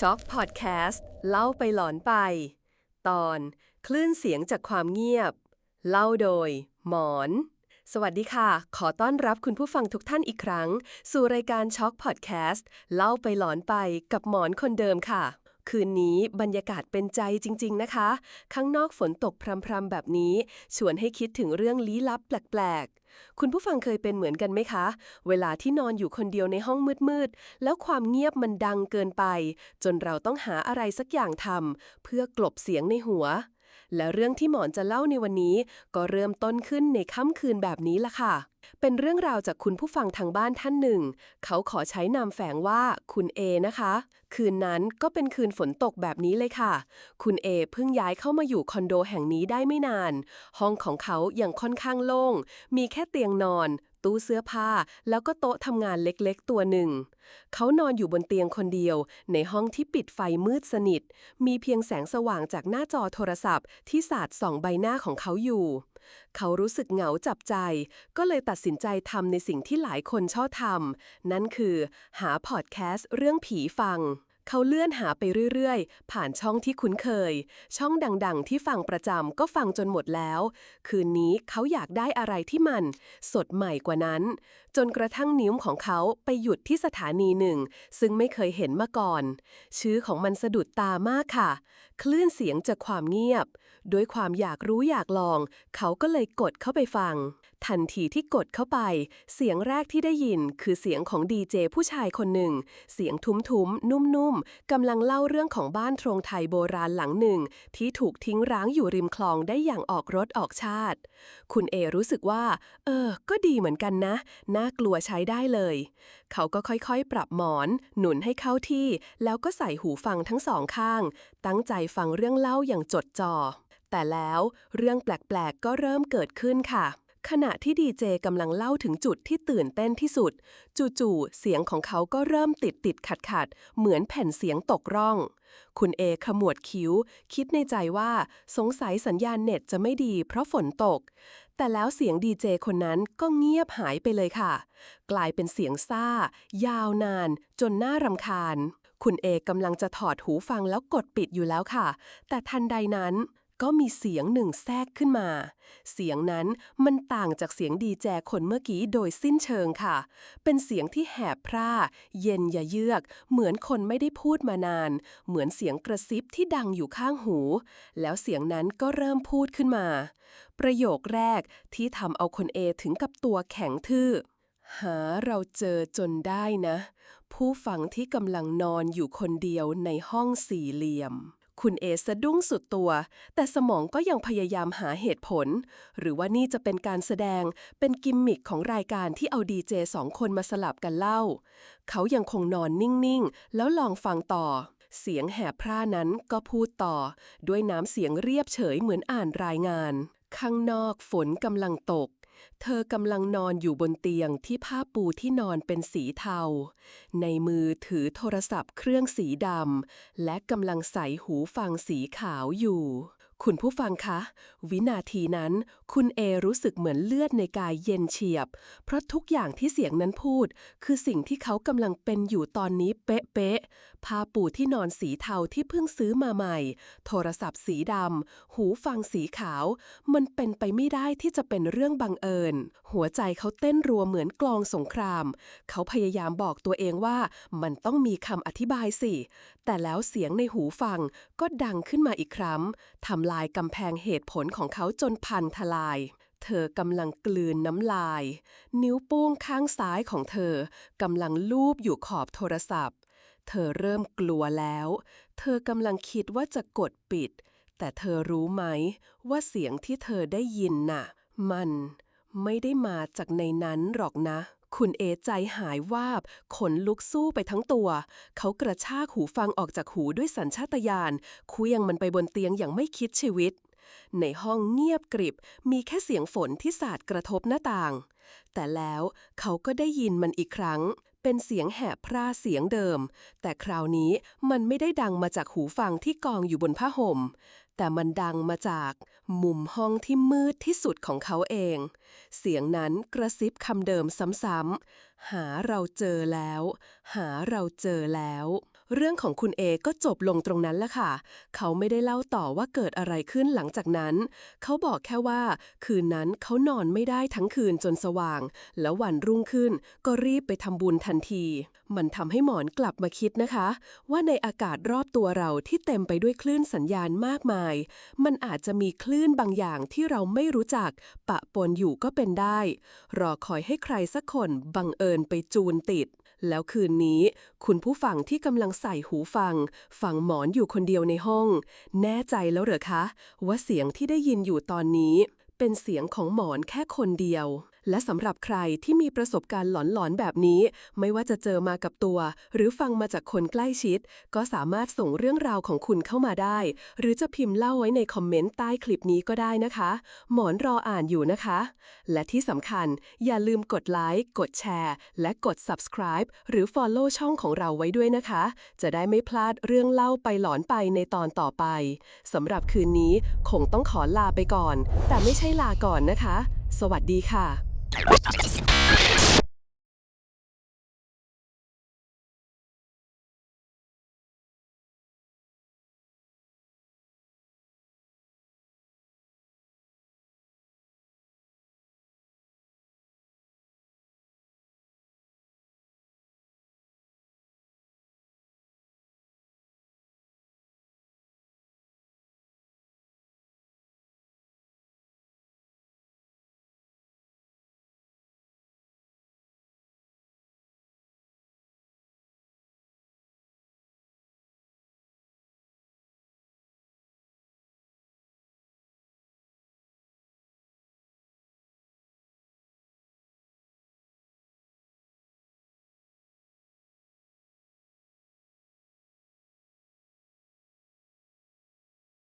ช็อคพอดแคสต์เล่าไปหลอนไป ตอนคลื่นเสียงจากความเงียบ เล่าโดย หมอน สวัสดีค่ะ ขอต้อนรับคุณผู้ฟังทุกท่านอีกครั้ง สู่รายการช็อคพอดแคสต์เล่าไปหลอนไปกับหมอนคนเดิมค่ะ คืนนี้บรรยากาศเป็นใจจริง ๆ นะคะ ข้างนอกฝนตกพรำๆแบบนี้ ชวนให้คิดถึงเรื่องลี้ลับแปลกๆ คุณผู้ฟังเคยเป็นเหมือนกันไหมคะ เวลาที่นอนอยู่คนเดียวในห้องมืดๆ แล้วความเงียบมันดังเกินไป จนเราต้องหาอะไรสักอย่างทำเพื่อกลบเสียงในหัว และเรื่องที่หมอนจะเล่าในวันนี้ ก็เริ่มต้นขึ้นในค่ำคืนแบบนี้ละค่ะ เป็นเรื่องราวจากคุณผู้ฟังทางบ้านท่านหนึ่ง เขาขอใช้นามแฝงว่าคุณเอนะคะ คืนนั้นก็เป็นคืนฝนตกแบบนี้เลยค่ะ คุณเอเพิ่งย้ายเข้ามาอยู่คอนโดแห่งนี้ได้ไม่นาน ห้องของเขายังค่อนข้างโล่ง มีแค่เตียงนอน ตู้เสื้อผ้า แล้วก็โต๊ะทำงานเล็กๆตัวหนึ่ง เขานอนอยู่บนเตียงคนเดียว ในห้องที่ปิดไฟมืดสนิท มีเพียงแสงสว่างจากหน้าจอโทรศัพท์ ที่สาดส่องใบหน้าของเขาอยู่ เขารู้สึกเหงาจับใจ ก็เลยตัดสินใจทำในสิ่งที่หลายคนชอบทำนั่นคือ หาพอดแคสต์เรื่องผีฟัง เขาเลื่อนหาไปเรื่อยๆ ผ่านช่องที่คุ้นเคย ช่องดังๆ ที่ฟังประจำก็ฟังจนหมดแล้ว คืนนี้เขาอยากได้อะไรที่มัน สดใหม่กว่านั้น จนกระทั่งนิ้วของเขาไปหยุดที่สถานีหนึ่ง ซึ่งไม่เคยเห็นมาก่อน ชื่อของมันสะดุดตามากค่ะ คลื่นเสียงจากความเงียบ ด้วยความอยากรู้อยากลอง เขาก็เลยกดเข้าไปฟัง ทันทีที่กดเข้าไป เสียงแรกที่ได้ยินคือเสียงของดีเจผู้ชายคนหนึ่ง เสียงทุ้มๆ นุ่มๆกำลังเล่าเรื่องของบ้านโทรงไทยโบราณหลังหนึ่ง ที่ถูกทิ้งร้างอยู่ริมคลองได้อย่างออกรถออกชาติ คุณเอรู้สึกว่า เออ ก็ดีเหมือนกันนะ น่ากลัวใช้ได้เลย เขาก็ค่อยๆ ปรับหมอน หนุนให้เข้าที่ แล้วก็ใส่หูฟังทั้งสองข้าง ตั้งใจฟังเรื่องเล่าอย่างจดจ่อแต่แล้วเรื่องแปลกๆก็เริ่มเกิดขึ้นค่ะ ขณะที่ดีเจกำลังเล่าถึงจุดที่ตื่นเต้นที่สุด จู่ๆ เสียงของเขาก็เริ่มติดติดขัดขัดเหมือนแผ่นเสียงตกร่อง คุณเอขมวดคิ้ว คิดในใจว่าสงสัยสัญญาณเน็ตจะไม่ดีเพราะฝนตก แต่แล้วเสียงดีเจคนนั้นก็เงียบหายไปเลยค่ะ กลายเป็นเสียงซ่า ยาวนาน จนน่ารำคาญ คุณเอกำลังจะถอดหูฟังแล้วกดปิดอยู่แล้วค่ะ แต่ทันใดนั้น ก็มีเสียงหนึ่งแทรกขึ้นมา เสียงนั้นมันต่างจากเสียงดีแจคนเมื่อกี้โดยสิ้นเชิงค่ะ เป็นเสียงที่แหบพร่า เย็นยะเยือก เหมือนคนไม่ได้พูดมานาน เหมือนเสียงกระซิบที่ดังอยู่ข้างหู แล้วเสียงนั้นก็เริ่มพูดขึ้นมา ประโยคแรกที่ทำเอาคนเอถึงกับตัวแข็งทื่อ หาเราเจอจนได้นะ ผู้ฟังที่กำลังนอนอยู่คนเดียวในห้องสี่เหลี่ยม คุณเอสะดุ้งสุดตัว แต่สมองก็ยังพยายามหาเหตุผล หรือว่านี่จะเป็นการแสดง เป็นกิมมิคของรายการที่เอาดีเจสองคนมาสลับกันเล่า เขายังคงนอนนิ่ง ๆ แล้วลองฟังต่อ เสียงแหบพร่านั้นก็พูดต่อ ด้วยน้ำเสียงเรียบเฉยเหมือนอ่านรายงาน ข้างนอกฝนกำลังตก เธอกำลังนอนอยู่บนเตียงที่ผ้าปูที่นอนเป็นสีเทา ในมือถือโทรศัพท์เครื่องสีดำและกำลังใส่หูฟังสีขาวอยู่ คุณผู้ฟังคะ วินาทีนั้น คุณเอรู้สึกเหมือนเลือดในกายเย็นเฉียบ เพราะทุกอย่างที่เสียงนั้นพูด คือสิ่งที่เขากำลังเป็นอยู่ตอนนี้เป๊ะๆผ้าปูที่นอนสีเทาที่เพิ่งซื้อมาใหม่ โทรศัพท์สีดำหูฟังสีขาว มันเป็นไปไม่ได้ที่จะเป็นเรื่องบังเอิญ หัวใจเขาเต้นรัวเหมือนกลองสงคราม เขาพยายามบอกตัวเองว่ามันต้องมีคำอธิบายสิ แต่แล้วเสียงในหูฟังก็ดังขึ้นมาอีกครั้งทำลายกำแพงเหตุผลของเขาจนพันทลาย เธอกำลังกลืนน้ำลาย นิ้วโป้งข้างซ้ายของเธอกำลังลูบอยู่ขอบโทรศัพท์ เธอเริ่มกลัวแล้ว เธอกำลังคิดว่าจะกดปิด แต่เธอรู้ไหมว่าเสียงที่เธอได้ยินน่ะ มันไม่ได้มาจากในนั้นหรอกนะ คุณเอใจหายวาบ ขนลุกสู้ไปทั้งตัว เขากระชากหูฟังออกจากหูด้วยสัญชาตญาณเคลื่องมันไปบนเตียงอย่างไม่คิดชีวิต ในห้องเงียบกริบ มีแค่เสียงฝนที่สาดกระทบหน้าต่าง แต่แล้วเขาก็ได้ยินมันอีกครั้ง เป็นเสียงแหบพร่าเสียงเดิม แต่คราวนี้มันไม่ได้ดังมาจากหูฟังที่กองอยู่บนผ้าห่ม แต่มันดังมาจากมุมห้องที่มืดที่สุดของเขาเอง เสียงนั้นกระซิบคำเดิมซ้ำๆ หาเราเจอแล้ว หาเราเจอแล้ว เรื่องของคุณเอก็จบลงตรงนั้นละค่ะ เขาไม่ได้เล่าต่อว่าเกิดอะไรขึ้นหลังจากนั้น เขาบอกแค่ว่า คืนนั้นเขานอนไม่ได้ทั้งคืนจนสว่าง แล้ววันรุ่งขึ้นก็รีบไปทำบุญทันที มันทำให้หมอนกลับมาคิดนะคะ ว่าในอากาศรอบตัวเราที่เต็มไปด้วยคลื่นสัญญาณมากมาย มันอาจจะมีคลื่นบางอย่างที่เราไม่รู้จัก ปะปนอยู่ก็เป็นได้ รอคอยให้ใครสักคนบังเอิญไปจูนติด แล้วคืนนี้ คุณผู้ฟังที่กำลังใส่หูฟัง ฟังหมอนอยู่คนเดียวในห้อง แน่ใจแล้วเหรอคะ ว่าเสียงที่ได้ยินอยู่ตอนนี้ เป็นเสียงของหมอนแค่คนเดียว และสำหรับใครที่มีประสบการณ์หลอนๆแบบนี้ ไม่ว่าจะเจอมากับตัว หรือฟังมาจากคนใกล้ชิด ก็สามารถส่งเรื่องราวของคุณเข้ามาได้ หรือจะพิมพ์เล่าไว้ในคอมเมนต์ใต้คลิปนี้ก็ได้นะคะ หมอนรออ่านอยู่นะคะ และที่สำคัญอย่าลืมกดไลค์กดแชร์ และกด subscribe หรือ follow ช่องของเราไว้ด้วยนะคะ จะได้ไม่พลาดเรื่องเล่าไปหลอนไปในตอนต่อไปสำหรับคืนนี้คงต้องขอลาไปก่อน แต่ไม่ใช่ลาก่อนนะคะ สวัสดีค่ะ すいません。